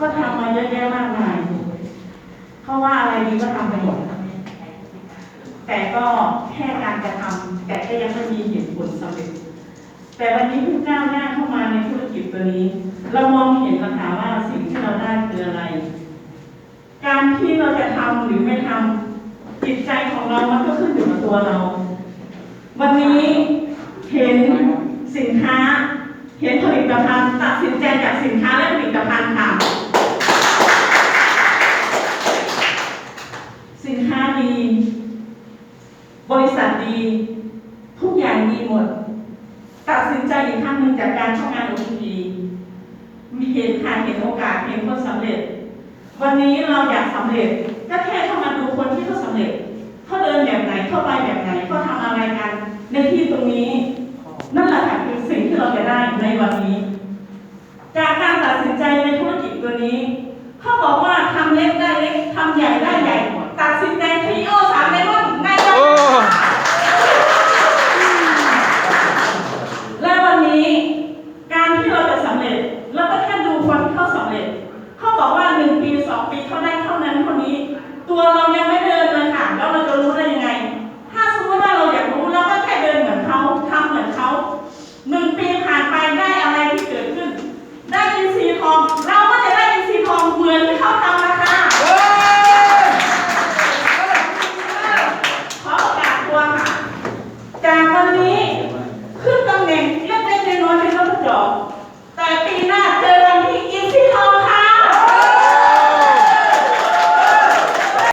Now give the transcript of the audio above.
ก็ทำมาเยอะแยะมากมายเพราะว่าอะไรดีก็ทำไปหมด แต่ก็แค่การกระทำแต่ก็ยังไม่มีเห็นผลสำเร็จ แต่วันนี้เพิ่งก้าวหน้าเข้ามาในธุรกิจตัวนี้ เรามองเห็นปัญหาว่าสิ่งที่เราได้คืออะไร การที่เราจะทำหรือไม่ทำจิตใจของเรา มันก็ขึ้นอยู่กับตัวเรา วันนี้เห็นสินค้า เห็นผลิตภัณฑ์ตัดสินใจจากสินค้าและผลิตภัณฑ์ค่ะ สินค้าดี บริษัทดี ทุกอย่างดีหมด ตัดสินใจอีกครั้งหนึ่งจากการเข้างานโอทีมีเห็นค่ะเห็นโอกาสเห็นคนสำเร็จ วันนี้เราอยากสำเร็จก็แค่เข้ามาดูคนที่เขาสำเร็จเขาเดินแบบไหนเข้าไปแบบไหนเขาทำอะไรกัน ในที่ตรงนี้ นั่นแหละค่ะคือสิ่งที่เราจะได้ในวันนี้ จากการตัดสินใจในธุรกิจตัวนี้ เขาบอกว่าทำเล็กได้ จากวันนี้ขึ้นตำแหน่งเล็กๆน้อยๆให้เขาทดอบ